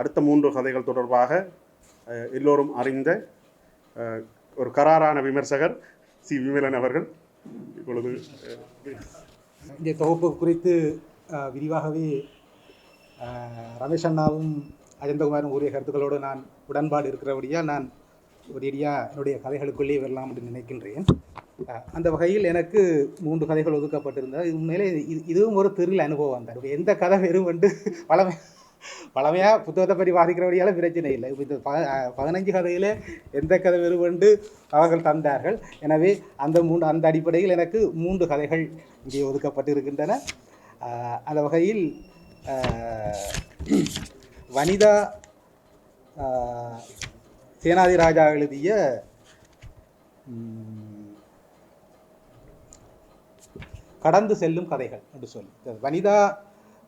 அடுத்த மூன்று கதைகள் தொடர்பாக எல்லோரும் அறிந்த ஒரு கராரான விமர்சகர் சி. விமலன் அவர்கள் இப்பொழுது இந்த தொகுப்பு குறித்து விரிவாகவே ரமேஷ் அண்ணாவும் அஜந்தகுமாரும் கூறிய கருத்துக்களோடு நான் உடன்பாடு இருக்கிறபடியாக நான் ஒரேடியாக என்னுடைய கதைகளுக்குள்ளே வரலாம் என்று நினைக்கின்றேன். அந்த வகையில் எனக்கு மூன்று கதைகள் ஒதுக்கப்பட்டிருந்தது. உண்மையிலே இது இதுவும் ஒரு திருள் அனுபவம் தான். எந்த கதை வெறும் வந்து வளமை பழமையாக புத்தகத்தை பற்றி வாசிக்கிறபடியால் பிரச்சனை இல்லை. இப்போ இந்த ப பதினஞ்சு கதையில் எந்த கதை வெறுவென்று அவர்கள் தந்தார்கள். எனவே அந்த மூன்று அந்த அடிப்படையில் எனக்கு மூன்று கதைகள் இங்கே ஒதுக்கப்பட்டிருக்கின்றன. இருக்கின்றன அந்த வகையில் வனிதா சேனாதி ராஜா எழுதிய கடந்து செல்லும் கதைகள் என்று சொல்லி. வனிதா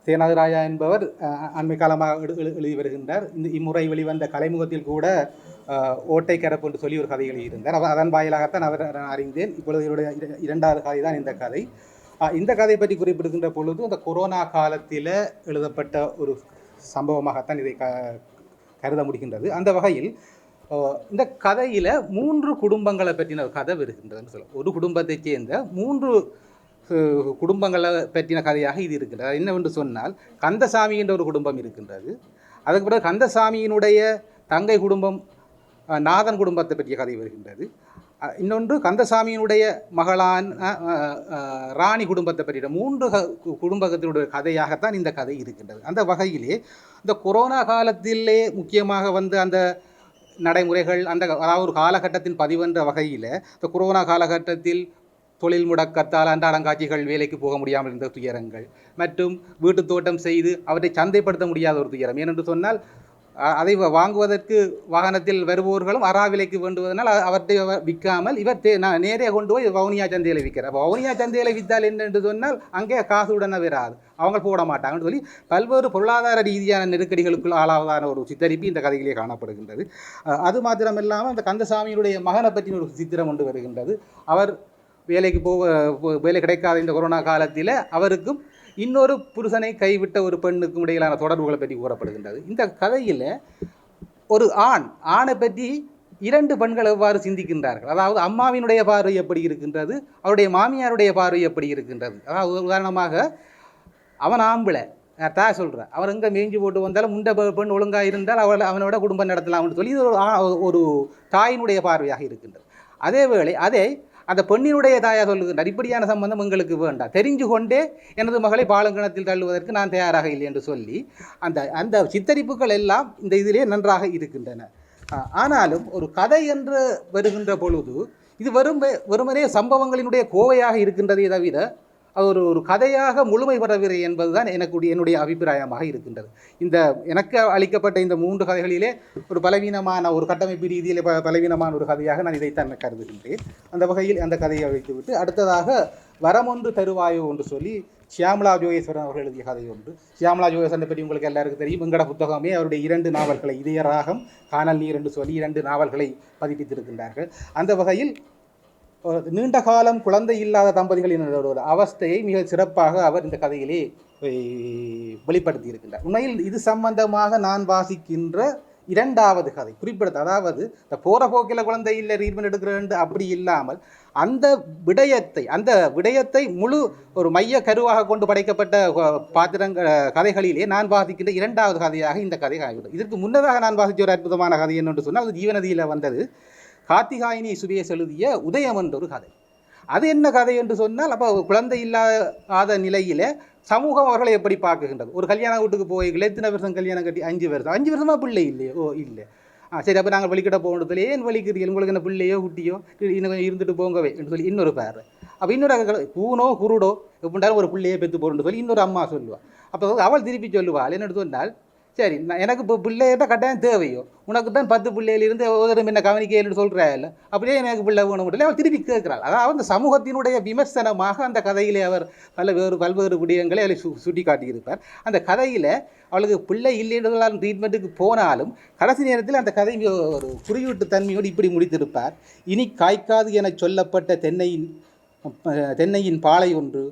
சேனாதிராஜா என்பவர் அண்மை காலமாக எழுதி வருகின்றார். இந்த இம்முறை வெளிவந்த கலைமுகத்தில் கூட ஓட்டை கரப்பு என்று சொல்லி ஒரு கதை எழுதியிருந்தார் அவர் அதன் வாயிலாகத்தான் அவர் நான் அறிந்தேன். இப்பொழுது என்னுடைய இர- இரண்டாவது கதை தான் இந்த கதை. இந்த கதை பற்றி குறிப்பிடுகின்ற பொழுது அந்த கொரோனா காலத்தில் எழுதப்பட்ட ஒரு சம்பவமாகத்தான் இதை க கருத முடிகின்றது. அந்த வகையில் இந்த கதையில் மூன்று குடும்பங்களை பற்றின ஒரு கதை வருகின்றதுன்னு சொல்லலாம் ஒரு குடும்பத்தைச் சேர்ந்த மூன்று குடும்பங்களை பற்றின கதையாக இது இருக்கின்றது. என்னவென்று சொன்னால் கந்தசாமி என்ற ஒரு குடும்பம் இருக்கின்றது. அதுக்கு பிறகு கந்தசாமியினுடைய தங்கை குடும்பம் நாதன் குடும்பத்தை பற்றிய கதை வருகின்றது. இன்னொன்று கந்தசாமியினுடைய மகளான் ராணி குடும்பத்தை பற்றிய மூன்று குடும்பத்தினுடைய கதையாகத்தான் இந்த கதை இருக்கின்றது. அந்த வகையிலே இந்த கொரோனா காலத்திலே முக்கியமாக வந்து அந்த நடைமுறைகள் அந்த அதாவது ஒரு காலகட்டத்தின் பதிவென்ற வகையில் இந்த கொரோனா காலகட்டத்தில் தொழில் முடக்கத்தால் அன்றாடங்காட்சிகள் வேலைக்கு போக முடியாமல் இருந்த துயரங்கள். மற்றும் வீட்டு தோட்டம் செய்து அவற்றை சந்தைப்படுத்த முடியாத ஒரு துயரம். ஏனென்று சொன்னால் அதை வ- வாங்குவதற்கு வாகனத்தில் வருபவர்களும் அறா விலைக்கு வேண்டுவதனால் அவற்றை விற்காமல் இவர் தே- நான் நேரே கொண்டு போய் வவுனியா சந்தையில் விற்கிறார். வவுனியா சந்தையில் விற்றால் என்ன என்று சொன்னால் அங்கே காசு உடனே வராது. அவங்க போட மாட்டாங்கன்னு சொல்லி பல்வேறு பொருளாதார ரீதியான நெருக்கடிகளுக்குள் ஆளாவதான ஒரு சித்தரிப்பு இந்த கதையிலே காணப்படுகின்றது. அது மாத்திரமில்லாமல் அந்த கந்தசாமியினுடைய மகனை பற்றின ஒரு சித்திரம் கொண்டு வருகின்றது. அவர் வேலைக்கு போக வேலை கிடைக்காத இந்த கொரோனா காலத்தில் அவருக்கும் இன்னொரு புருஷனை கைவிட்ட ஒரு பெண்ணுக்கும் இடையிலான தொடர்புகளை பற்றி கூறப்படுகின்றது. இந்த கதையில் ஒரு ஆண் ஆணை பற்றி இரண்டு பெண்கள் எவ்வாறு சிந்திக்கின்றார்கள்? அதாவது அம்மாவினுடைய பார்வை எப்படி இருக்கின்றது? அவருடைய மாமியாருடைய பார்வை எப்படி இருக்கின்றது? அதாவது உதாரணமாக அவன் ஆம்பளை. தா சொல்கிறேன் அவர் எங்கே மேய்ஞ்சி போட்டு வந்தாலும் முண்டை பெண் ஒழுங்காக இருந்தால் அவள் அவனோட குடும்பம் நடத்தலாம்னு சொல்லி இது ஒரு ஆ- ஒரு தாயினுடைய பார்வையாக இருக்கின்றது. அதே வேளை அதே அந்த பெண்ணினுடைய தாயாக சொல்லுகின்றார் இப்படியான சம்பந்தம் எங்களுக்கு வேண்டாம். தெரிஞ்சு கொண்டே எனது மகளை பாலங்கணத்தில் தள்ளுவதற்கு நான் தயாராக இல்லை என்று சொல்லி அந்த அந்த சித்தரிப்புகள் எல்லாம் இந்த இதிலே நன்றாக இருக்கின்றன. ஆனாலும் ஒரு கதை என்று வருகின்ற பொழுது இது வெறும் வெறுமனே சம்பவங்களினுடைய கோவையாக இருக்கின்றதே தவிர அது ஒரு ஒரு கதையாக முழுமை பெறவில்லை என்பதுதான் எனக்கு என்னுடைய அபிப்பிராயமாக இருக்கின்றது. இந்த எனக்கு அளிக்கப்பட்ட இந்த மூன்று கதைகளிலே ஒரு பலவீனமான ஒரு கட்டமைப்பு ரீதியில் ப பலவீனமான ஒரு கதையாக நான் இதைத்தான் கருதுகின்றேன். அந்த வகையில் அந்த கதையை வைத்துவிட்டு அடுத்ததாக வரமொன்று தருவாயோ என்று சொல்லி சியாமலா ஜோகேஸ்வரன் அவர்கள் எழுதிய கதை ஒன்று. சியாமலா ஜோகேஸ்வரனை பற்றி உங்களுக்கு எல்லாருக்கும் தெரியும். வெங்கட புத்தகமே அவருடைய இரண்டு நாவல்களை இதய ராகம் காணல் நீர் என்று சொல்லி இரண்டு நாவல்களை பதிப்பித்திருக்கின்றார்கள். அந்த வகையில் நீண்ட காலம் குழந்தை இல்லாத தம்பதிகளின் ஒரு அவஸ்தையை மிக சிறப்பாக அவர் இந்த கதையிலே வெளிப்படுத்தி இருக்கின்றார் உண்மையில் இது சம்பந்தமாக நான் வாசிக்கின்ற இரண்டாவது கதை குறிப்பிடத்த அதாவது இந்த போகிற போக்கில் குழந்தை இல்லை ட்ரீட்மெண்ட் எடுக்கிறேன் அப்படி இல்லாமல் அந்த விடயத்தை அந்த விடயத்தை முழு ஒரு மைய கருவாக கொண்டு படைக்கப்பட்ட பாத்திரங்கள் கதைகளிலே நான் வாசிக்கின்ற இரண்டாவது கதையாக இந்த கதை ஆகிவிடும். இதற்கு முன்னதாக நான் வாசித்த ஒரு அற்புதமான கதை என்னென்று சொன்னால் அது ஜீவநதியில் வந்தது. கார்த்திகாயினி சுரேஷ் எழுதிய உதயம் என்ற ஒரு கதை. அது என்ன கதை என்று சொன்னால் அப்போ குழந்தை இல்லாத நிலையில் சமூகம் அவர்களை எப்படி பார்க்குகின்றது? ஒரு கல்யாண வீட்டுக்கு போய் எத்தனை வருஷம் கல்யாணம் கட்டி அஞ்சு வருஷம்? அஞ்சு வருஷமா பிள்ளை இல்லையே? ஓ இல்லை. ஆ சரி அப்போ நாங்கள் வலிக்கிட்ட போகணுத்துல ஏன் வலிக்கிறீர்கள் உங்களுக்கு என்ன பிள்ளையோ குட்டியோ? இன்னும் இருந்துட்டு போங்கவே என்று சொல்லி இன்னொரு பேர். அப்போ இன்னொரு அக்கா- பூனோ குருடோ எப்படின்றாலும் ஒரு பிள்ளையை பெற்று போகணும்னு சொல்லி இன்னொரு அம்மா சொல்லுவாள் அப்போ அவள் திருப்பி சொல்லுவாள் என்னென்னு சொன்னால் சரி நான் எனக்கு இப்போ பிள்ளைகிட்ட கட்டாயம் தேவையோ? உனக்கு தான் பத்து பிள்ளையிலிருந்து ஒரு என்ன கவனிக்கலன்னு சொல்கிறா இல்லை அப்படியே எனக்கு பிள்ளை வேணும் இல்லை அவள் திருப்பி கேட்கிறாள். அதாவது அந்த சமூகத்தினுடைய விமர்சனமாக அந்த கதையிலே அவர் பல வேறு பல்வேறு விடயங்களை அதில் சு சுட்டி காட்டியிருப்பார் அந்த கதையில் அவளுக்கு பிள்ளை இல்லைன்றதால் ட்ரீட்மெண்ட்டுக்கு போனாலும் கடைசி நேரத்தில் அந்த கதை ஒரு குறியீட்டு தன்மையோடு இப்படி முடித்திருப்பார். இனி காய்க்காது என சொல்லப்பட்ட தென்னையின் தென்னையின் பாலை ஒன்று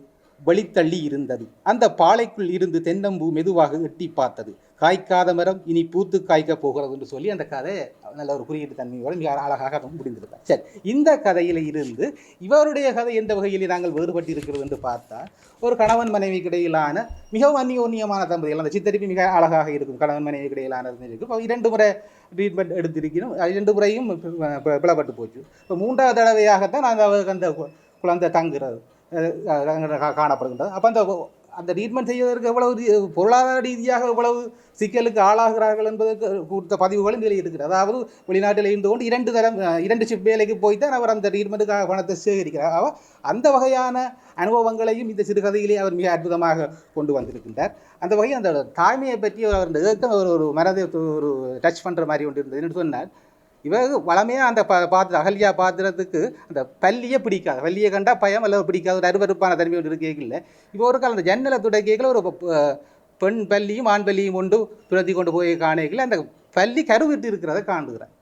வழித்தள்ளி இருந்தது. அந்த பாலைக்குள் இருந்து தென்னம்பூ மெதுவாக எட்டி பார்த்தது. காய்க்காத மரம் இனி பூத்து காய்க்கப் போகிறது என்று சொல்லி அந்த கதை நல்ல ஒரு குறியீட்டு தன்மையோடு மிக அழகாக அது முடிந்திருந்தார் சரி இந்த கதையில் இருந்து இவருடைய கதை எந்த வகையில் நாங்கள் வேறுபட்டு இருக்கிறது என்று பார்த்தா ஒரு கணவன் மனைவிக்கு இடையிலான மிகவும் அந்யோன்யமான தம்பதிகள் அந்த சித்தரிப்பு மிக அழகாக இருக்கும். கணவன் மனைவிக்கு இடையிலான இருக்கும் இப்போ இரண்டு முறை ட்ரீட்மெண்ட் எடுத்திருக்கிறோம். இரண்டு முறையும் பிளப்பட்டு போச்சு. இப்போ மூன்றாவது தடவையாகத்தான் அந்த அவருக்கு அந்த கு- குழந்தை தங்குறது காணப்படுகின்றது. அப்போ அந்த அந்த ட்ரீட்மெண்ட் செய்வதற்கு எவ்வளவு பொருளாதார ரீதியாக எவ்வளவு சிக்கலுக்கு ஆளாகிறார்கள் என்பதற்கு கொடுத்த பதிவுகளும் இதில் இருக்கிறது அதாவது வெளிநாட்டில் இருந்து கொண்டு இரண்டு தரம் இரண்டு ஷிப் வேலைக்கு போய் தான் அவர் அந்த ட்ரீட்மெண்ட்டுக்காக பணத்தை சேகரிக்கிறார். அவர் அந்த வகையான அனுபவங்களையும் இந்த சிறுகதையிலே அவர் மிக அற்புதமாக கொண்டு வந்திருக்கின்றார். அந்த வகையில் அந்த தாய்மையை பற்றி அவர் அந்த ஏக்கம் ஒரு ஒரு மனதை ஒரு டச் பண்ணுற மாதிரி ஒன்று இருந்தது. என்று சொன்னார் இவர் வளமையாக அந்த பா பாத்திர அகல்யா பாத்திரத்துக்கு அந்த பள்ளியே பிடிக்காது. பள்ளியை கண்டா பயம் அல்லது பிடிக்காது. ஒரு அருவருப்பான தன்மை ஒன்று கேட்கல இப்போ ஒரு காலம் அந்த ஜன்னலை துடைக்கையில் ஒரு பெண் பள்ளியும் ஆண் பள்ளியும் கொண்டு துரத்தி கொண்டு போய் காணைகள் அந்த பள்ளி கருவிட்டு இருக்கிறத காணுகிறார்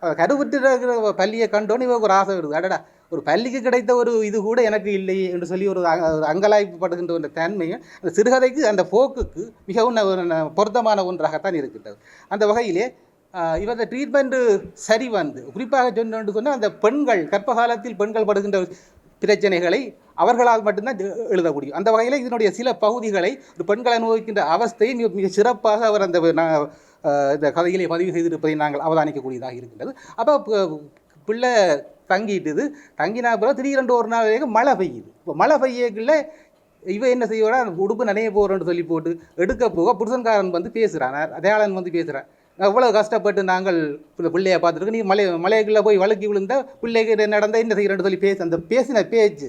அவர் கருவிட்டு இருக்கிற பள்ளியை கண்டோன்னு இவருக்கு ஒரு ஆசை வருது. அடடா ஒரு பள்ளிக்கு கிடைத்த ஒரு இது கூட எனக்கு இல்லை என்று சொல்லி ஒரு அங்க- ஒரு அங்கலாய்ப்படுகின்ற ஒரு தன்மையும் அந்த சிறுகதைக்கு அந்த போக்குக்கு மிகவும் ந- பொருத்தமான ஒன்றாகத்தான் இருக்கின்றது. அந்த வகையிலே இவரது ட்ரீட்மெண்ட்டு சரி வந்து. குறிப்பாக சொன்னு சொன்னால் அந்த பெண்கள் கற்ப காலத்தில் பெண்கள் படுகின்ற பிரச்சனைகளை அவர்களால் மட்டும்தான் எழுத முடியும் அந்த வகையில் இதனுடைய சில பகுதிகளை பெண்கள் அனுபவிக்கின்ற அவஸ்தையை மிக மிக சிறப்பாக அவர் அந்த இந்த கதையிலே பதிவு செய்திருப்பதை நாங்கள் அவதானிக்கக்கூடியதாக இருக்கின்றது. அப்போ பிள்ளை தங்கிட்டுது. தங்கினா பிறகு திடீரென்று ஒரு நாள் வரைக்கும் மழை பெய்யுது. இப்போ மழை பெய்யக்குள்ள இவ என்ன செய்வாடா உடுப்பு நனைய போகிறோன்னு சொல்லி போட்டு எடுக்க போக புருஷன்காரன் வந்து பேசுகிறான் அடையாளன் வந்து பேசுகிறான் எவ்வளோ கஷ்டப்பட்டு நாங்கள் இந்த பிள்ளையை பார்த்துருக்கோம் நீ மலை மலைக்குள்ளே போய் வழுக்கி விழுந்தா பிள்ளைக்கு நடந்த என்ன செய்கிறேன்னு சொல்லி பேசு அந்த பேசின பேச்சு.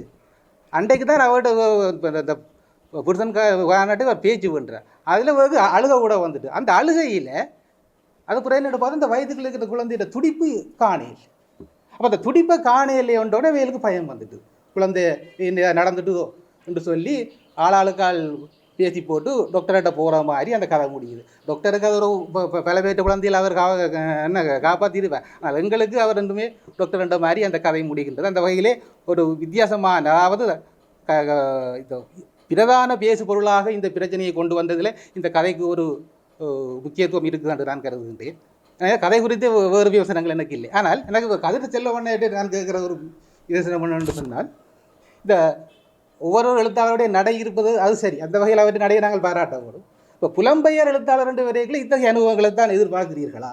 அன்றைக்கு தான் அவர்கிட்ட இந்த புருஷன்கா வானாட்டு பேச்சு பண்ணுறேன் அதில் வந்து அழுக கூட வந்துட்டு. அந்த அழுகையில் அது பிறகு பார்த்து இந்த வயதுக்குள்ள இருக்கிற குழந்தையோட துடிப்பு காணையில் அப்போ அந்த துடிப்பை காணையில்லையோன்றோட வேலுக்கு பயம் வந்துட்டு. குழந்தை நடந்துட்டு நடந்துட்டுதோ என்று சொல்லி ஆளாளுக்கு ஆள் பேசி போட்டு டாக்டர்கிட்ட போகிற மாதிரி அந்த கதை முடியுது. டாக்டருக்கு அது ஒரு ப- பல பேர்ட்ட குழந்தையில் அவர் கா என்ன காப்பாற்றிடுவேன் ஆனால் எங்களுக்கு அவர் ரெண்டுமே டாக்டர்ன்ற மாதிரி அந்த கதை முடிகின்றது. அந்த வகையிலே ஒரு வித்தியாசமான அதாவது க- பிரதான பேசு பொருளாக இந்த பிரச்சனையை கொண்டு வந்ததில் இந்த கதைக்கு ஒரு முக்கியத்துவம் இருக்குது என்று நான் கருதுகின்றேன். கதை குறித்து வேறு விமர்சனங்கள் எனக்கு இல்லை. ஆனால் எனக்கு கதிர் செல்ல நான் கேட்குற ஒரு விமர்சனம் என்னன்னு சொன்னால் இந்த ஒவ்வொரு எழுத்தாளருடைய நடை இருப்பது அது சரி. அந்த வகையில் அவருடைய நடையை நாங்கள் பாராட்ட வரும் இப்போ புலம்பெயர் எழுத்தாளர் ரெண்டு வரைக்கும் இத்தகைய அனுபவங்களை தான் எதிர்பார்க்கிறீர்களா?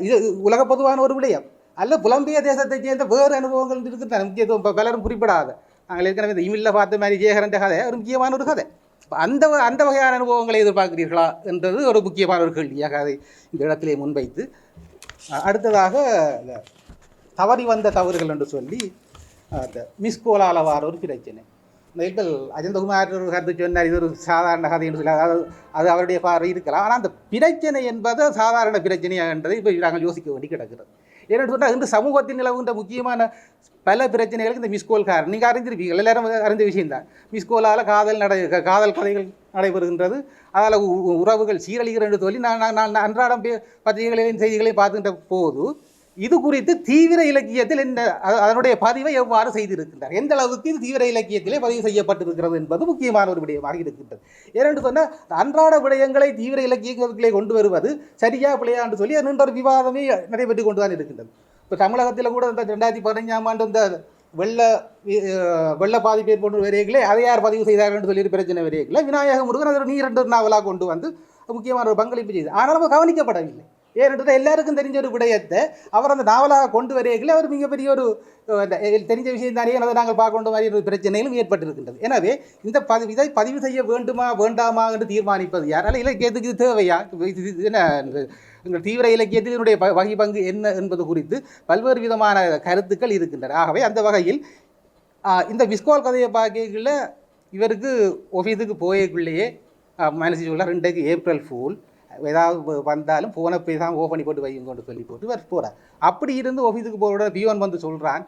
இது உலக பொதுவான ஒரு விடயம். அல்ல புலம்பெயர் தேசத்தை சேர்ந்த வேறு அனுபவங்கள் இருக்குது முக்கியத்துவம் இப்போ பலரும் குறிப்பிடாத. நாங்கள் ஏற்கனவே இந்த இமில்ல பார்த்த மாதிரி ஜெயகரண்ட கதை ஒரு முக்கியமான ஒரு கதை. அந்த வ- அந்த வகையான அனுபவங்களை எதிர்பார்க்கிறீர்களா என்றது ஒரு முக்கியமான ஒரு கேள்வியாக அதை இந்த இடத்திலே முன்வைத்து அடுத்ததாக தவறி வந்த தவறுகள் என்று சொல்லி அந்த மிஸ்கோலால் வார ஒரு பிரச்சனை. இந்த அஜந்தகுமார் ஒரு கருத்து சொன்னார் இது ஒரு சாதாரண கதை என்று சொல்லி அதாவது அது அவருடைய பார்வை இருக்கலாம் ஆனால் அந்த பிரச்சனை என்பது சாதாரண பிரச்சனையாக என்றதை இப்போ நாங்கள் யோசிக்க வேண்டி கிடக்கிறது ஏன்னு சொன்னால் இன்று சமூகத்தில் நிலவுகின்ற முக்கியமான பல பிரச்சனைகளுக்கு இந்த மிஸ்கோல் காரணம் நீங்கள் அறிஞ்சிருப்பீங்க எல்லாரும் அறிந்த விஷயம்தான் மிஸ்கோலால் காதல் நடை காதல் கதைகள் நடைபெறுகின்றது அதால் உறவுகள் சீரழிகிறது என்று சொல்லி நான் நான் நான் அன்றாடம் பே- பத்திரிகைகளையும் செய்திகளையும் பார்த்துக்கிட்ட போது இது குறித்து தீவிர இலக்கியத்தில் இந்த அதனுடைய பதிவை எவ்வாறு செய்திருக்கின்றார்? எந்த அளவுக்கு இது தீவிர இலக்கியத்திலே பதிவு செய்யப்பட்டிருக்கிறது என்பது முக்கியமான ஒரு விடயமாக இருக்கின்றது. ஏனென்று சொன்னால் அன்றாட விடயங்களை தீவிர இலக்கியங்களுக்குள்ளே கொண்டு வருவது சரியா பிள்ளையா என்று சொல்லி அது ஒரு விவாதமே நடைபெற்று கொண்டு தான் இருக்கின்றது. இப்போ தமிழகத்தில் கூட இந்த ரெண்டாயிரத்தி பதினஞ்சாம் ஆண்டு இந்த வெள்ள வெள்ள பாதிப்பு ஏற்படும் வரையிலே அதை யார் பதிவு செய்தார் என்று சொல்லி பிரச்சனை வரையிலே விநாயக முருகன் அதில் நீர் ரெண்டு நாவலாக கொண்டு வந்து முக்கியமான ஒரு பங்களிப்பு செய்து ஆனாலும் நம்ம கவனிக்கப்படவில்லை. ஏனென்றால் எல்லாருக்கும் தெரிஞ்ச ஒரு விடயத்தை அவர் அந்த நாவலாக கொண்டு வரையில் அவர் மிகப்பெரிய ஒரு தெரிஞ்ச விஷயம் தானே அதை நாங்கள் பார்க்க வேண்டும் மாதிரி ஒரு பிரச்சனைகளும் ஏற்பட்டிருக்கின்றது. எனவே இந்த பதிவு இதை பதிவு செய்ய வேண்டுமா வேண்டாமா என்று தீர்மானிப்பது யாரால இலக்கியத்துக்கு இது தேவையா? என்ன எங்கள் தீவிர இலக்கியத்தில் இதனுடைய ப- வகை பங்கு என்ன என்பது குறித்து பல்வேறு விதமான கருத்துக்கள் இருக்கின்றன. ஆகவே அந்த வகையில் இந்த விஸ்கோல் கதையை பார்க்கல இவருக்கு ஒஃபீஸுக்கு போயக்குள்ளேயே மனசு உள்ள ரெண்டுக்கு ஏப்ரல் ஃபூல் ஏதாவது வந்தாலும் ஃபோனை பேசாமல் ஓ பண்ணி போட்டு வைங்கன்னு சொல்லி போட்டு இவர் போகிறார் அப்படி இருந்து ஆஃபீஸுக்கு போகிற பியோன் வந்து சொல்கிறான்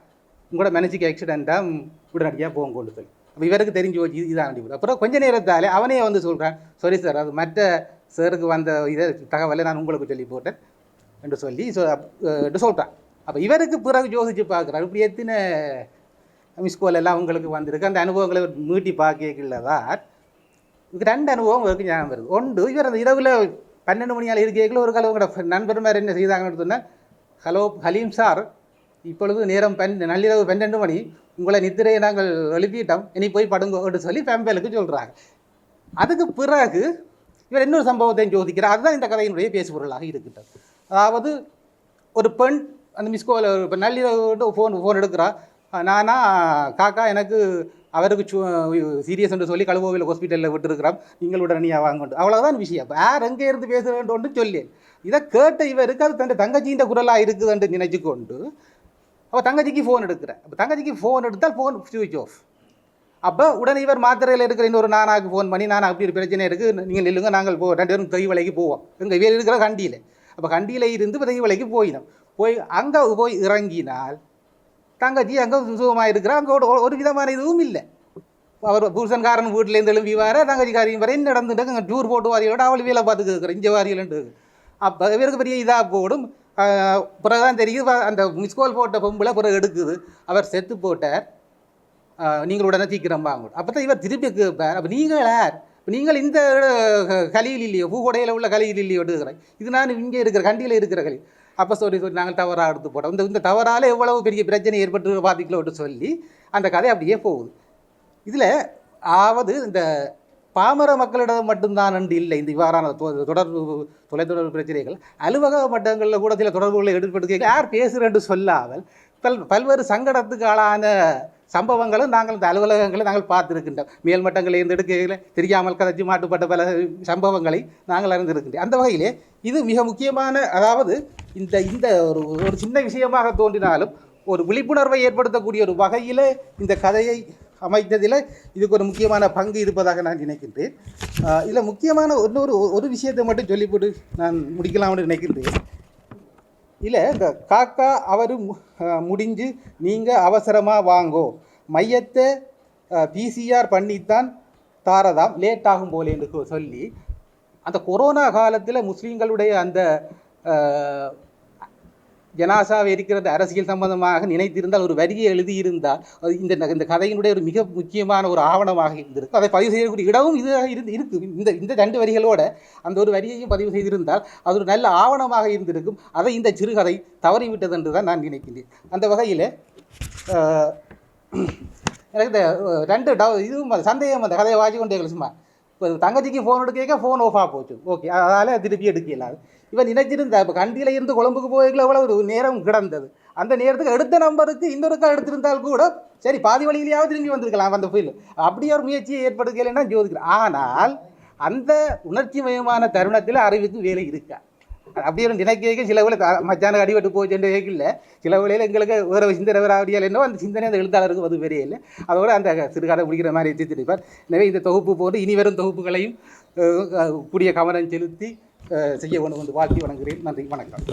உங்களோட மனசுக்கு ஆக்சிடெண்ட்டாக உடனடியாக போங்கன்னு சொல்லி. அப்போ இவருக்கு தெரிஞ்சு போச்சு இது- வேண்டி அனுப்பி அப்புறம் கொஞ்ச நேரத்தாலே அவனே வந்து சொல்கிறான் சாரி சார் அது மற்ற சாருக்கு வந்த இதை தகவலை நான் உங்களுக்கு சொல்லி போட்டேன் என்று சொல்லி சொ என்று சொல்கிறான் அப்போ இவருக்கு பிறகு யோசித்து பார்க்குறாரு இப்படி எத்தனை மிஸ்கோல் எல்லாம் உங்களுக்கு வந்திருக்கு? அந்த அனுபவங்களை மீட்டி பார்க்கலதான் இது ரெண்டு அனுபவம் இவருக்கு ஞாபகம் வருது. ஒன்று இவர் அந்த இரவில் பன்னெண்டு மணியால் இருக்கையில் ஒரு காலம் உங்களோட நண்பர் மாதிரி என்ன செய்தாங்கன்னு சொன்னால் ஹலோ ஹலீம் சார் இப்பொழுது நேரம் பன் நள்ளிரவு பன்னெண்டு மணி. உங்களை நித்திரையை நாங்கள் எழுப்பிட்டோம். இனி போய் படுங்கன்னு சொல்லி ஃபேம்பேலுக்கு சொல்கிறாங்க அதுக்கு பிறகு இவர் இன்னொரு சம்பவத்தையும் யோசிக்கிறார் அதுதான் இந்த கதையினுடைய பேசுபொருளாக இருக்கின்றது. அதாவது ஒரு பெண் அந்த மிஸ்கோவில் இப்போ நள்ளிரவு ஃபோன் ஃபோன் எடுக்கிறா. நானா காக்கா எனக்கு அவருக்கு சீரியஸ் என்று சொல்லி கழுவோவில் ஹாஸ்பிட்டலில் விட்டுருக்கிறோம் நீங்கள் உடனடியாக வாங்கணும் அவ்வளோதான் விஷயம். இப்போ யார் எங்கே இருந்து பேச வேண்டும் சொல்லி இதை கேட்ட இவருக்கு அது தன் தங்கச்சியின் குரலாக இருக்குதுன்னு நினைச்சு கொண்டு அப்போ தங்கச்சிக்கு ஃபோன் எடுக்கிறேன். அப்போ தங்கச்சிக்கு ஃபோன் எடுத்தால் ஃபோன் சுவிச் ஆஃப் அப்போ உடனே இவர் மாத்திரையில் இருக்கிற இன்னொரு நானாக்கு ஃபோன் பண்ணி நான் அப்படி ஒரு பிரச்சனை இருக்குது நீங்கள் நில்லுங்க நாங்கள் போ ரெண்டு பேரும் தெய் விலைக்கு போவோம். எங்கள் இவர் இருக்கிற கண்டியில். அப்போ கண்டியில் இருந்து தை விலைக்கு போயினோம். போய் அங்கே போய் இறங்கினால் தங்கச்சி அங்கே சுகமாக இருக்கிறா அங்கே ஒரு விதமான இதுவும் இல்லை. அவர் புருஷன்காரன் வீட்டிலேருந்து எழும்பி வர தங்கச்சிக்காரியும் வர என்ன நடந்துட்டு அங்கே டூர் போட்டு வாரியோட அவள் வேலை பார்த்து கேட்குறேன் இங்கே வாரியலன்ட்டு அப்போ இவருக்கு பெரிய இதாக போடும். பிறகுதான் தெரியுது அந்த மிஸ்கால் போட்ட பொம்பளை பிறகு எடுக்குது. அவர் செத்து போட்டார். நீங்கள் உடனே சீக்கிரம் வாங்க. அப்போ தான் இவர் திருப்பி கேட்பார். அப்போ நீங்கள் யார்? நீங்கள் இந்த கலியில் இல்லையோ? பூக்கொடையில் உள்ள கலியில் இல்லையோ எடுக்கிறேன் இது நான் இங்கே இருக்கிற கண்டியில் இருக்கிற கலி அப்போ சொல்லி சொல்லி நாங்கள் தவறாக எடுத்து போட்டோம். இந்த இந்த தவறால் எவ்வளவு பெரிய பிரச்சனை ஏற்பட்டு பாதிக்கலோட்டு சொல்லி அந்த கதை அப்படியே போகுது. இதில் ஆவது இந்த பாமர மக்களிடம் மட்டும்தான் என்று இல்லை. இந்த இவ்வாறான தொ- தொடர்பு தொலைத்தொடர்பு பிரச்சனைகள். அலுவலக மட்டங்களில் கூட சில தொடர்புகளை ஏற்படுத்தி யார் பேசுகிறேன்னு சொல்லாமல் பல் பல்வேறு சங்கடத்துக்கு ஆளான சம்பவங்களும் நாங்கள் இந்த அலுவலகங்களை நாங்கள் பார்த்துருக்கின்றோம். மேல்மட்டங்களில் இருந்தெடுக்கையில் தெரியாமல் கதைச்சி மாட்டுப்பட்ட பல சம்பவங்களை நாங்கள் அறிந்திருக்கின்றோம். அந்த வகையிலே இது மிக முக்கியமான அதாவது இந்த இந்த ஒரு ஒரு சின்ன விஷயமாக தோன்றினாலும் ஒரு விழிப்புணர்வை ஏற்படுத்தக்கூடிய ஒரு வகையில் இந்த கதையை அமைத்ததில் இதுக்கு ஒரு முக்கியமான பங்கு இருப்பதாக நான் நினைக்கின்றேன். இதில் முக்கியமான இன்னொரு ஒரு விஷயத்தை மட்டும் சொல்லிவிட்டு நான் முடிக்கலாம்னு நினைக்கின்றேன். இல்லை இந்த காக்கா அவர் முடிஞ்சு நீங்கள் அவசரமாக வாங்கோ. மையத்தை பிசிஆர் பண்ணித்தான் தாரதாம் லேட் ஆகும் போல என்று கொ- சொல்லி அந்த கொரோனா காலத்தில் முஸ்லீம்களுடைய அந்த ஜனாசாவை இருக்கிறது அரசியல் சம்பந்தமாக நினைத்திருந்தால் ஒரு வரியை எழுதியிருந்தால் அது இந்த இந்த கதையினுடைய ஒரு மிக முக்கியமான ஒரு ஆவணமாக இருந்திருக்கும். அதை பதிவு செய்யக்கூடிய இடமும் இதாக இருந்து இருக்கு. இந்த இந்த ரெண்டு வரிகளோட அந்த ஒரு வரியையும் பதிவு செய்திருந்தால் அது ஒரு நல்ல ஆவணமாக இருந்திருக்கும். அதை இந்த சிறுகதை தவறிவிட்டது என்று தான் நான் நினைக்கின்றேன். அந்த வகையில் எனக்கு இந்த ரெண்டு டவு இதுவும் சந்தேகம் அந்த கதையை வாசி கொண்டே சும்மா. இப்போ தங்கச்சிக்கு ஃபோன் எடுக்க ஃபோன் ஆஃப் போச்சு. ஓகே அதால் திருப்பி எடுக்க இவன் நினைச்சிருந்தா இப்போ கண்டியில் இருந்து கொழம்புக்கு போய்க்குள்ள அவ்வளோ ஒரு நேரம் கிடந்தது. அந்த நேரத்துக்கு எடுத்த நம்பருக்கு இன்னொருக்கா எடுத்திருந்தால் கூட சரி பாதி வழியிலேயாவது திரும்பி வந்திருக்கலாம் அந்த ஃபீல் அப்படியே ஒரு முயற்சியை ஏற்படுத்தலைன்னா ஜோதிக்கிறேன். ஆனால் அந்த உணர்ச்சி மயமான தருணத்தில் அறிவுக்கு வேலை இருக்கா? அப்படி ஒரு நினைக்க சில வேலை மச்சானுக்கு அடிபட்டு போச்சுன்ற இல்லை சில வேளையில் எங்களுக்கு வேறு சிந்தனை வேறு அப்படியா என்னவோ அந்த சிந்தனை அந்த எழுத்தாளருக்கு அது பெரிய இல்லை அதோட அந்த சிறுகாலம் முடிக்கிற மாதிரி எடுத்துருப்பார் எனவே இந்த தொகுப்பு போட்டு இனி வரும் தொகுப்புகளையும் கூடிய கவனம் செலுத்தி செய்ய வேண்டும் என்று வாழ்த்தி வணங்குகிறேன். நன்றி வணக்கம்.